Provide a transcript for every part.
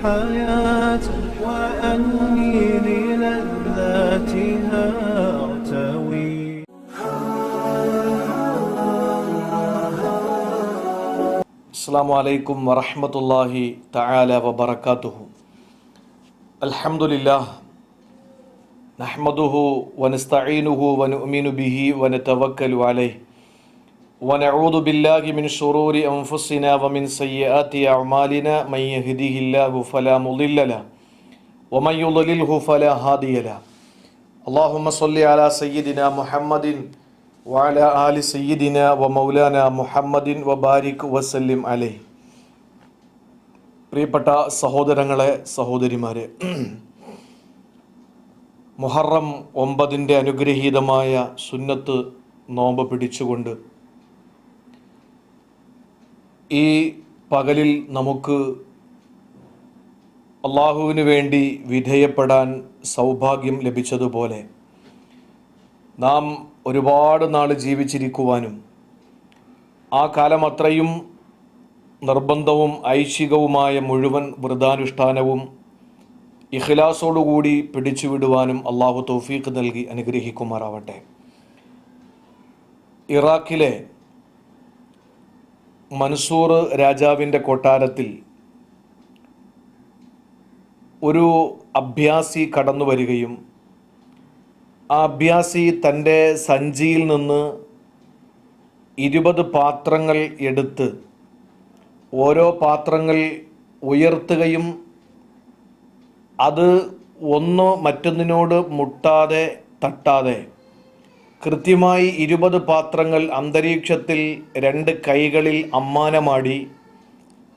الحياة وأني للذاتها أرتوي. السلام عليكم ورحمة الله تعالى وبركاته. الحمد لله. نحمده ونستعينه ونؤمن به ونتوكل عليه. ونعوذ بالله من شرور أنفسنا ومن سيئات أعمالنا من يهده الله فلا مضل له ومن يضلله فلا هادي له اللهم صل على سيدنا محمد وعلى آل سيدنا ومولانا محمد وبارك وسلم عليه പ്രിയപ്പെട്ട സഹോദരങ്ങളെ സഹോദരിമാരെ മുഹറം ഒമ്പതിൻ്റെ അനുഗ്രഹീതമായ സുന്നത്ത് നോമ്പ് പിടിച്ചുകൊണ്ട് ഈ പകലിൽ നമുക്ക് അള്ളാഹുവിന് വേണ്ടി വിധേയപ്പെടാൻ സൗഭാഗ്യം ലഭിച്ചതുപോലെ നാം ഒരുപാട് നാൾ ജീവിച്ചിരിക്കുവാനും ആ കാലം അത്രയും നിർബന്ധവും ഐച്ഛികവുമായ മുഴുവൻ വ്രതാനുഷ്ഠാനവും ഇഖ്ലാസോടുകൂടി പിടിച്ചുവിടുവാനും അള്ളാഹു തൗഫീഖ് നൽകി അനുഗ്രഹിക്കുമാറാവട്ടെ. ഇറാഖിലെ മൻസൂർ രാജാവിന്റെ കൊട്ടാരത്തിൽ ഒരു അഭ്യാസി കടന്നു വരികയും ആ അഭ്യാസി തന്റെ സഞ്ചിയിൽ നിന്ന് ഇരുപത് പാത്രങ്ങൾ എടുത്ത് ഓരോ പാത്രങ്ങൾ ഉയർത്തുകയും അത് ഒന്ന് മറ്റൊന്നിനോട് മുട്ടാതെ തട്ടാതെ കൃത്യമായി ഇരുപത് പാത്രങ്ങൾ അന്തരീക്ഷത്തിൽ രണ്ട് കൈകളിൽ അമ്മാനമാടി.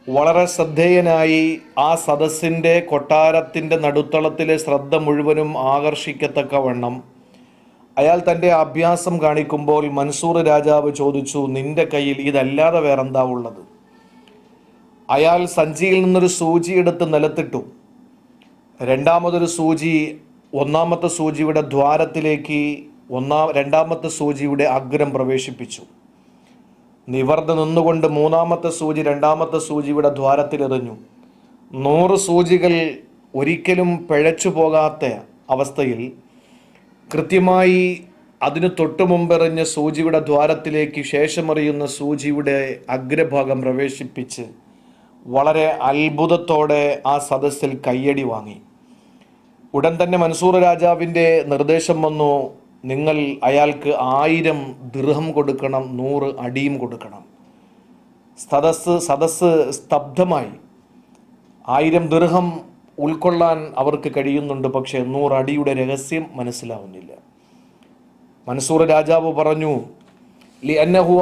വളരെ ശ്രദ്ധേയനായി ആ സദസ്സിന്റെ കൊട്ടാരത്തിന്റെ നടുത്തളത്തിലെ ശ്രദ്ധ മുഴുവനും ആകർഷിക്കത്തക്കവണ്ണം. അയാൾ തന്റെ അഭ്യാസം കാണിക്കുമ്പോൾ മൻസൂർ രാജാവ് ചോദിച്ചു നിന്റെ കയ്യിൽ ഇതല്ലാതെ വേറെന്താ ഉള്ളത്? അയാൾ സഞ്ചിയിൽ നിന്നൊരു സൂചി എടുത്ത് നിലത്തിട്ടു. രണ്ടാമതൊരു സൂചി ഒന്നാമത്തെ സൂചിയുടെ ദ്വാരത്തിലേക്ക് ഒന്നാം രണ്ടാമത്തെ സൂചിയുടെ അഗ്രം പ്രവേശിപ്പിച്ചു. നിവർന്ന് നിന്നുകൊണ്ട് മൂന്നാമത്തെ സൂചി രണ്ടാമത്തെ സൂചിയുടെ ദ്വാരത്തിലെറിഞ്ഞു. നൂറ് സൂചികൾ ഒരിക്കലും പിഴച്ചു പോകാത്ത അവസ്ഥയിൽ കൃത്യമായി അതിന് തൊട്ടു മുമ്പെറിഞ്ഞ സൂചിയുടെ ദ്വാരത്തിലേക്ക് ശേഷമറിയുന്ന സൂചിയുടെ അഗ്രഭാഗം പ്രവേശിപ്പിച്ച് വളരെ അത്ഭുതത്തോടെ ആ സദസ്സിൽ കയ്യടി വാങ്ങി. ഉടൻ തന്നെ മൻസൂർ രാജാവിന്റെ നിർദ്ദേശം വന്നു നിങ്ങൾ അയാൾക്ക് ആയിരം ദൃഹം കൊടുക്കണം നൂറ് അടിയും കൊടുക്കണം. സദസ് സദസ് സ്തബ്ധമായി. ആയിരം ദൃഹം ഉൾക്കൊള്ളാൻ അവർക്ക് കഴിയുന്നുണ്ട് പക്ഷേ നൂറ് അടിയുടെ രഹസ്യം മനസ്സിലാവുന്നില്ല. മൻസൂർ രാജാവ് പറഞ്ഞു ലിഅന്നഹു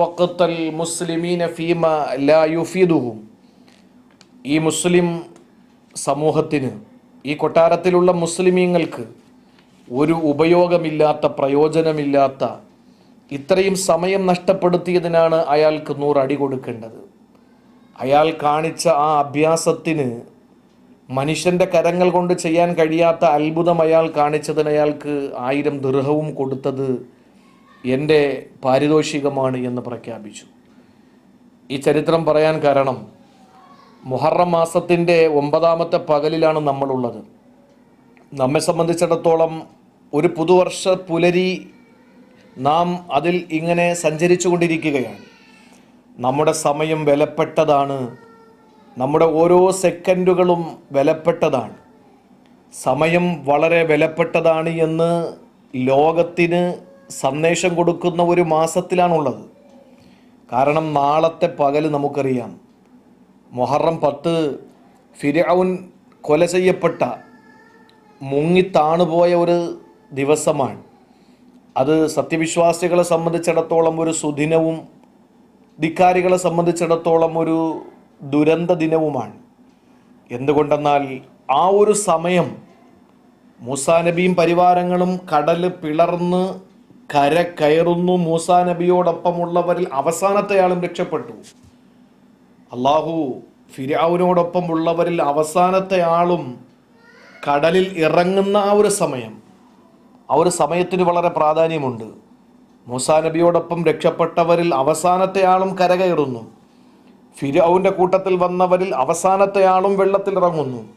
വഖത്തൽ മുസ്ലിമീന ഫീമ ലാ ഈ മുസ്ലിം സമൂഹത്തിന് ഈ കൊട്ടാരത്തിലുള്ള മുസ്ലിമീങ്ങൾക്ക് ഒരു ഉപയോഗമില്ലാത്ത പ്രയോജനമില്ലാത്ത ഇത്രയും സമയം നഷ്ടപ്പെടുത്തിയതിനാണ് അയാൾക്ക് നൂറടി കൊടുക്കേണ്ടത്. അയാൾ കാണിച്ച ആ അഭ്യാസത്തിന് മനുഷ്യന്റെ കരങ്ങൾ കൊണ്ട് ചെയ്യാൻ കഴിയാത്ത അത്ഭുതം അയാൾ കാണിച്ചതിന് അയാൾക്ക് ആയിരം ദൃഹവും കൊടുത്തത് എന്റെ പാരിതോഷികമാണ് എന്ന് പ്രഖ്യാപിച്ചു. ഈ ചരിത്രം പറയാൻ കാരണം മുഹറം മാസത്തിന്റെ ഒമ്പതാമത്തെ പകലിലാണ് നമ്മളുള്ളത്. നമ്മെ സംബന്ധിച്ചിടത്തോളം ഒരു പുതുവർഷ പുലരി നാം അതിൽ ഇങ്ങനെ സഞ്ചരിച്ചു കൊണ്ടിരിക്കുകയാണ് നമ്മുടെ സമയം വിലപ്പെട്ടതാണ്. നമ്മുടെ ഓരോ സെക്കൻഡുകളും വിലപ്പെട്ടതാണ്. സമയം വളരെ വിലപ്പെട്ടതാണ് എന്ന് ലോകത്തിന് സന്ദേശം കൊടുക്കുന്ന ഒരു മാസത്തിലാണുള്ളത്. കാരണം നാളത്തെ പകൽ നമുക്കറിയാം. മൊഹറം പത്ത് ഫിരൗൻ കൊല ചെയ്യപ്പെട്ട മുങ്ങി താണുപോയ ഒരു ദിവസമാണ്. അത് സത്യവിശ്വാസികളെ സംബന്ധിച്ചിടത്തോളം ഒരു സുദിനവും ധിക്കാരികളെ സംബന്ധിച്ചിടത്തോളം ഒരു ദുരന്ത ദിനവുമാണ്. എന്തുകൊണ്ടെന്നാൽ ആ ഒരു സമയം മൂസാ നബിയും പരിവാരങ്ങളും കടൽ പിളർന്ന് കര കയറുന്നു. മൂസാ നബിയോടൊപ്പമുള്ളവരിൽ അവസാനത്തെ ആളും രക്ഷപ്പെട്ടു. അള്ളാഹു ഫിരാവിനോടൊപ്പം ഉള്ളവരിൽ അവസാനത്തെ ആളും കടലിൽ ഇറങ്ങുന്ന ആ ഒരു സമയം ആ ഒരു സമയത്തിന് വളരെ പ്രാധാന്യമുണ്ട്. മൂസാ നബിയോടൊപ്പം രക്ഷപ്പെട്ടവരിൽ അവസാനത്തെ ആളും കരകയറുന്നു. ഫിരൗന്റെ കൂട്ടത്തിൽ വന്നവരിൽ അവസാനത്തെ ആളും വെള്ളത്തിൽ ഇറങ്ങുന്നു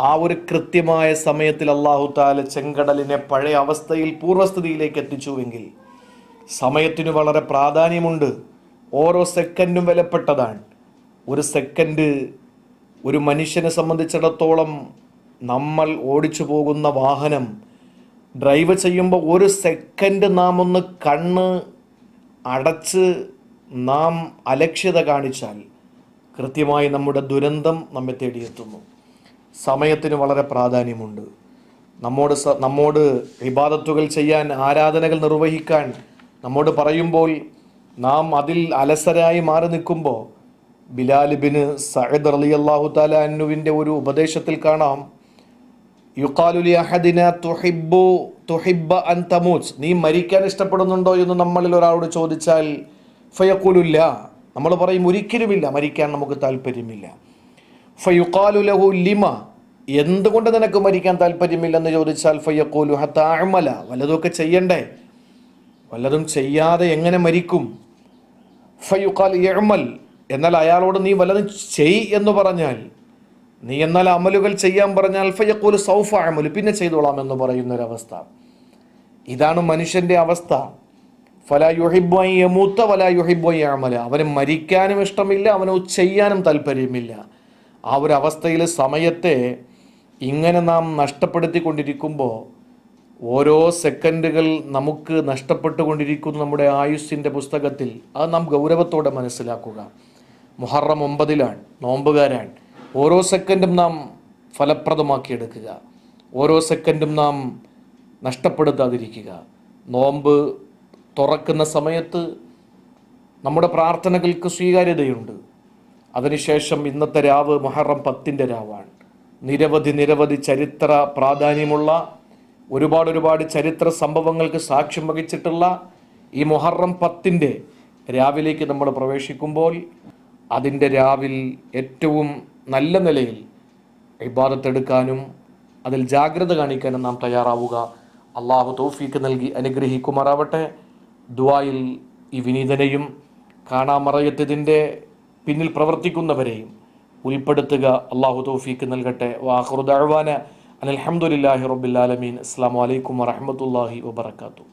ആ ഒരു കൃത്യമായ സമയത്തിൽ അള്ളാഹു താല ചെങ്കടലിനെ പഴയ അവസ്ഥയിൽ പൂർവസ്ഥിതിയിലേക്ക് എത്തിച്ചുവെങ്കിൽ സമയത്തിന് വളരെ പ്രാധാന്യമുണ്ട്. ഓരോ സെക്കൻഡും വിലപ്പെട്ടതാണ്. ഒരു സെക്കൻഡ് ഒരു മനുഷ്യനെ സംബന്ധിച്ചിടത്തോളം നമ്മൾ ഓടിച്ചു പോകുന്ന വാഹനം ഡ്രൈവ് ചെയ്യുമ്പോൾ ഒരു സെക്കൻഡ് നാം ഒന്ന് കണ്ണ് അടച്ച് നാം അലക്ഷ്യത കാണിച്ചാൽ കൃത്യമായി നമ്മുടെ ദുരന്തം നമ്മെ തേടിയെത്തുന്നു. സമയത്തിന് വളരെ പ്രാധാന്യമുണ്ട്. നമ്മോട് നമ്മോട് വിവാദത്തുകൾ ചെയ്യാൻ ആരാധനകൾ നിർവഹിക്കാൻ നമ്മോട് പറയുമ്പോൾ നാം അതിൽ അലസരായി മാറി നിൽക്കുമ്പോൾ ബിലാലിബിന് സഹദ് അലി അള്ളാഹു താല അന്നുവിന്റെ ഒരു ഉപദേശത്തിൽ കാണാം. യുക്കാലുലി അഹദിന തുഹിബു തുഹിബ അൻ തമൂസ് നീ മരിക്കാൻ ഇഷ്ടപ്പെടുന്നുണ്ടോ എന്ന് നമ്മളിൽ ഒരാളോട് ചോദിച്ചാൽ ഫയക്കുലുല്ല നമ്മൾ പറയും ഒരിക്കലുമില്ല മരിക്കാൻ നമുക്ക് താല്പര്യമില്ല ഫയുക്കാലു ലഹു ലിമ. എന്തുകൊണ്ട് നിനക്ക് മരിക്കാൻ താല്പര്യമില്ലെന്ന് ചോദിച്ചാൽ ഫയ്യക്കോലു ഹത്താഴ്മല വല്ലതൊക്കെ ചെയ്യണ്ടേ? വല്ലതും ചെയ്യാതെ എങ്ങനെ മരിക്കും? ഫയുക്കാൽ എഴുമൽ എന്നാൽ അയാളോട് നീ വല്ലതും ചെയ് എന്ന് പറഞ്ഞാൽ നീ എന്നാൽ അമലുകൾ ചെയ്യാൻ പറഞ്ഞാൽ ഫയ്യക്കോൽ സൗഫ അമലു പിന്നെ ചെയ്തോളാം എന്ന് പറയുന്നൊരവസ്ഥ. ഇതാണ് മനുഷ്യന്റെ അവസ്ഥ. ഫല യുഹിബോയി യമൂത്ത വല യുഹിബോയി അമല അവന് മരിക്കാനും ഇഷ്ടമില്ല അവന് ചെയ്യാനും താല്പര്യമില്ല. ആ ഒരു അവസ്ഥയിൽ സമയത്തെ ഇങ്ങനെ നാം നഷ്ടപ്പെടുത്തിക്കൊണ്ടിരിക്കുമ്പോൾ ഓരോ സെക്കൻഡുകൾ നമുക്ക് നഷ്ടപ്പെട്ടുകൊണ്ടിരിക്കുന്നു നമ്മുടെ ആയുസ്സിന്റെ പുസ്തകത്തിൽ. അത് നാം ഗൗരവത്തോടെ മനസ്സിലാക്കുക. മുഹറം ഒമ്പതിലാണ് നോമ്പുകാരാണ്. ഓരോ സെക്കൻഡും നാം ഫലപ്രദമാക്കിയെടുക്കുക. ഓരോ സെക്കൻഡും നാം നഷ്ടപ്പെടുത്താതിരിക്കുക. നോമ്പ് തുറക്കുന്ന സമയത്ത് നമ്മുടെ പ്രാർത്ഥനകൾക്ക് സ്വീകാര്യതയുണ്ട്. അതിനുശേഷം ഇന്നത്തെ രാവ് മുഹറം പത്തിന്റെ രാവാണ്. നിരവധി നിരവധി ചരിത്ര പ്രാധാന്യമുള്ള ഒരുപാട് ഒരുപാട് ചരിത്ര സംഭവങ്ങൾക്ക് സാക്ഷ്യം വഹിച്ചിട്ടുള്ള ഈ മൊഹറം പത്തിന്റെ രാവിലേക്ക് നമ്മൾ പ്രവേശിക്കുമ്പോൾ അതിന്റെ രാവിൽ ഏറ്റവും നല്ല നിലയിൽ ഇബാദത്തെടുക്കാനും അതിൽ ജാഗ്രത കാണിക്കാനും നാം തയ്യാറാവുക. അള്ളാഹു തൗഫീക്ക് നൽകി അനുഗ്രഹിക്കുമാറാവട്ടെ. ദുആയിൽ ഈ വിനീതനെയും കാണാമറയത്തതിന്റെ പിന്നിൽ പ്രവർത്തിക്കുന്നവരെയും ഉൾപ്പെടുത്തുക. അള്ളാഹു തൗഫീക്ക് നൽകട്ടെ. വാഹുറുദാന അലഹമുല്ലാഹി റബുല്ലാലമീൻ അസ്സാം വലൈക്കും വറഹമത്തല്ലാഹി വബർക്കാത്തു